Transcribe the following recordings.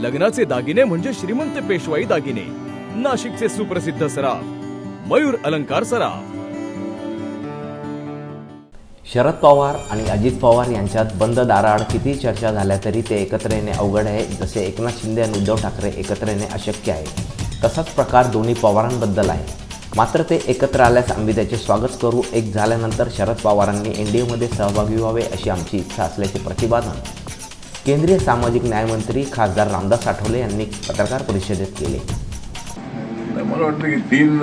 लग्नाचे दागिने म्हणजे श्रीमंत पेशवाई दागिने. नाशिकचे सुप्रसिद्ध सराफ मयूर अलंकार सराफ. शरद पवार आणि अजित पवार यांच्यात बंद दाराआड किती चर्चा झाल्या तरी ते एकत्र येणे अवघड आहे जसे एकनाथ शिंदे आणि उद्धव ठाकरे एकत्र येणे अशक्य आहे. तसाच प्रकार दोन्ही पवारांबद्दल आहे. मात्र ते एकत्र आल्यास आम्ही त्याचे स्वागत करू. एक झाल्यानंतर शरद पवारांनी एन डी एमध्ये सहभागी व्हावे अशी आमची इच्छा असल्याचे प्रतिपादन केंद्रीय सामाजिक न्यायमंत्री खासदार रामदास आठवले यांनी पत्रकार परिषदेत केले. मला वाटतं की तीन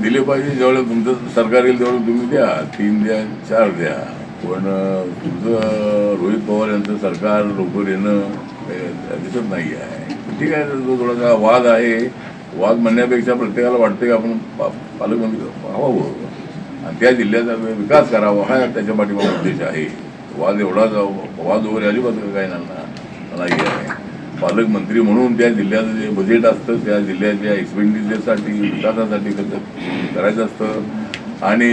दिले पाहिजे जेवढं तुमचं सरकार येईल तेवढं तुम्ही द्या. तीन द्या चार द्या. पण तुमचं रोहित पवार यांचं सरकार लवकर येणं दिसत नाही आहे. ठीक आहे जो थोडासा वाद आहे. वाद म्हणण्यापेक्षा प्रत्येकाला वाटतं की आपण पा- पालकमंत्री व्हावं. आणि त्या जिल्ह्याचा विकास करावा हा त्याच्या पाठीमागे उद्देश आहे. वाद एवढा वाद वगैरे अजिबात काही नाही आहे. पालकमंत्री म्हणून त्या जिल्ह्याचं जे बजेट असतं त्या जिल्ह्याच्या एक्सपेंडिचरसाठी विकासासाठी खर्च करायचं असतं. आणि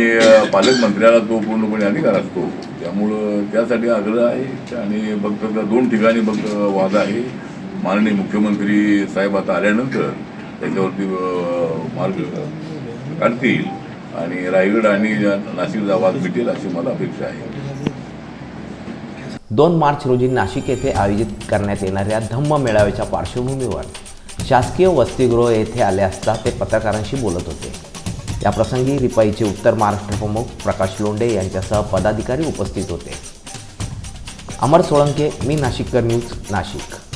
पालकमंत्र्याला तो पूर्णपणे अधिकार असतो. त्यामुळं त्यासाठी आग्रह आहे. आणि फक्त त्या दोन ठिकाणी फक्त वाद आहे. माननीय मुख्यमंत्री साहेब आता आल्यानंतर त्याच्यावरती मार्ग काढतील. आणि रायगड आणि नाशिकचा वाद मिटेल अशी मला अपेक्षा आहे. दोन मार्च रोजी नाशिक येथे आयोजित करण्यात येणाऱ्या धम्म मेळाव्याच्या पार्श्वभूमीवर शासकीय वसतिगृह येथे आले असता ते पत्रकारांशी बोलत होते. याप्रसंगी रिपाईचे उत्तर महाराष्ट्र प्रमुख प्रकाश लोंडे यांच्यासह पदाधिकारी उपस्थित होते. अमर सोळंके मी नाशिककर न्यूज नाशिक.